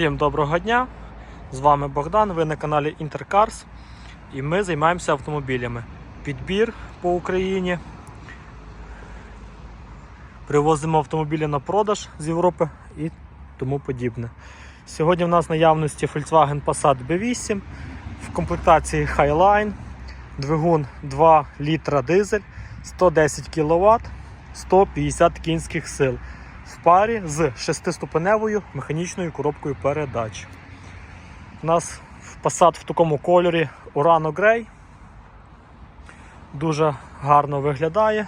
Всім доброго дня! З вами Богдан, ви на каналі Intercars і ми займаємося автомобілями. Підбір по Україні. Привозимо автомобілі на продаж з Європи і тому подібне. Сьогодні в нас наявності Volkswagen Passat B8 в комплектації Highline, двигун 2 літра дизель, 110 кВт, 150 кінських сил в парі з шестиступеневою механічною коробкою передач. У нас Passat в такому кольорі Urano Grey. Дуже гарно виглядає.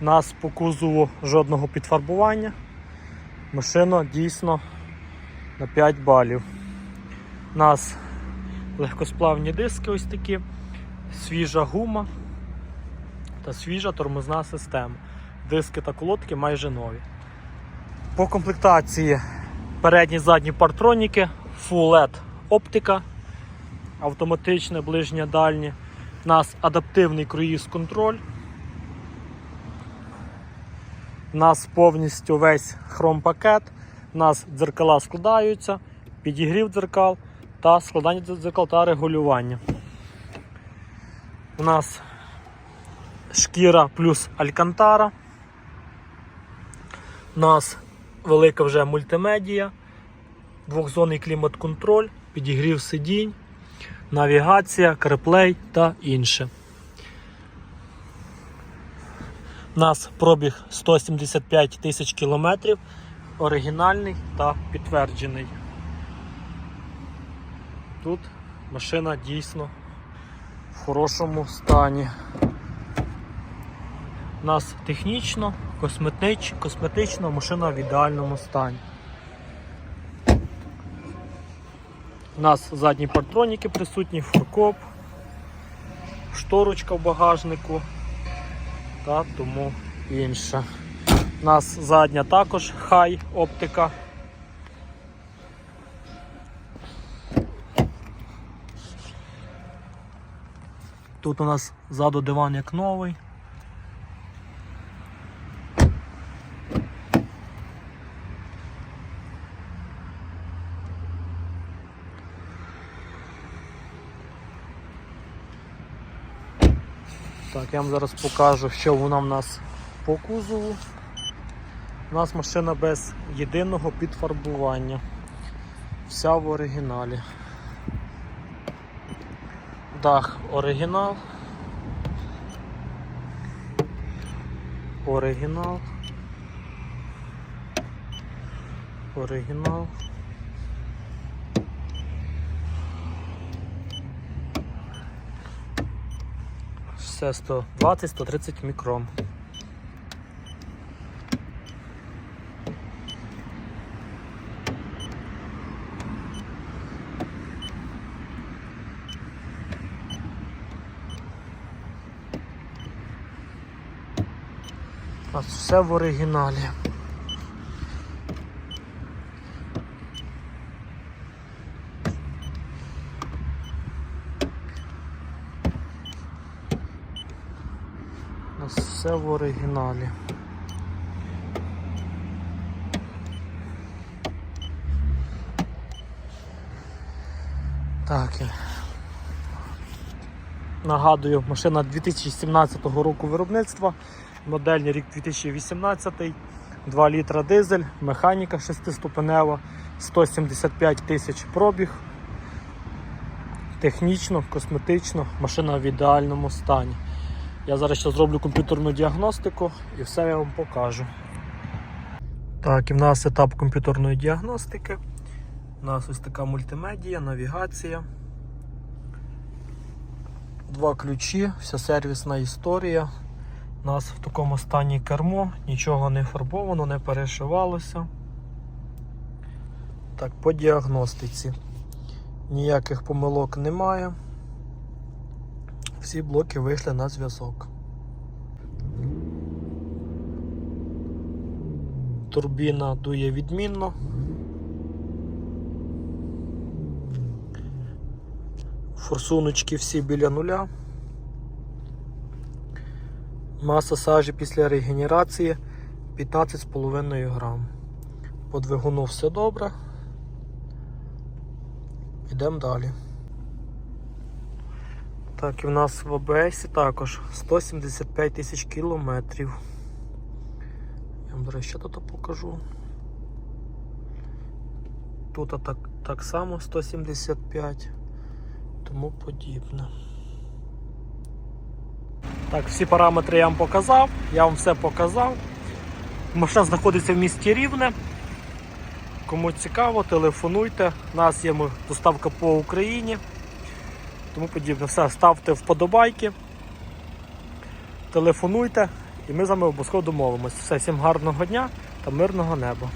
Нас по кузову жодного підфарбування. Машина дійсно на 5 балів. Нас легкосплавні диски ось такі, свіжа гума та свіжа тормозна система. Диски та колодки майже нові. По комплектації передні задні партроніки, Full LED оптика, автоматичне ближнє дальнє. У нас адаптивний круїз контроль. У нас повністю весь хром-пакет. У нас дзеркала складаються, підігрів дзеркал та складання дзеркал та регулювання. У нас шкіра плюс алькантара. У нас велика вже мультимедія, двохзонний клімат-контроль, підігрів сидінь, навігація, CarPlay та інше. У нас пробіг 175 тисяч кілометрів, оригінальний та підтверджений. Тут машина дійсно в хорошому стані. У нас технічно, косметич, косметично машина в ідеальному стані. У нас задні партроніки присутні, фуркоп, шторочка в багажнику та тому інше. У нас задня також хай оптика. Тут у нас ззаду диван як новий. Так, я вам зараз покажу, що вона в нас по кузову. У нас машина без єдиного підфарбування. Вся в оригіналі. Дах оригінал. Оригінал. Оригінал. Все 120-130 мікрон. У нас все в оригіналі. Все в оригіналі. Так. Нагадую, машина 2017 року виробництва, модельний рік 2018, 2 літра дизель, механіка 6-ступенева, 175 тисяч пробіг. Технічно, косметично, машина в ідеальному стані. Я зараз ще зроблю комп'ютерну діагностику і все я вам покажу. Так, і в нас етап комп'ютерної діагностики. У нас ось така мультимедія, навігація. Два ключі, вся сервісна історія. У нас в такому стані кермо, нічого не фарбовано, не перешивалося. Так, по діагностиці. Ніяких помилок немає. Всі блоки вийшли на зв'язок. Турбіна дує відмінно. Форсуночки всі біля нуля. Маса сажі після регенерації 15,5 грам. По двигуну все добре. Йдемо далі. Так, і в нас в ОБС також 175 тисяч кілометрів. Я вам, до речі, тут покажу. Тут так, так само 175, тому подібне. Так, всі параметри я вам показав, я вам все показав. Машина знаходиться в місті Рівне. Кому цікаво, телефонуйте. У нас є доставка по Україні. Тому подібне. Все, ставте вподобайки, телефонуйте і ми з вами обов'язково домовимося. Все, всім гарного дня та мирного неба.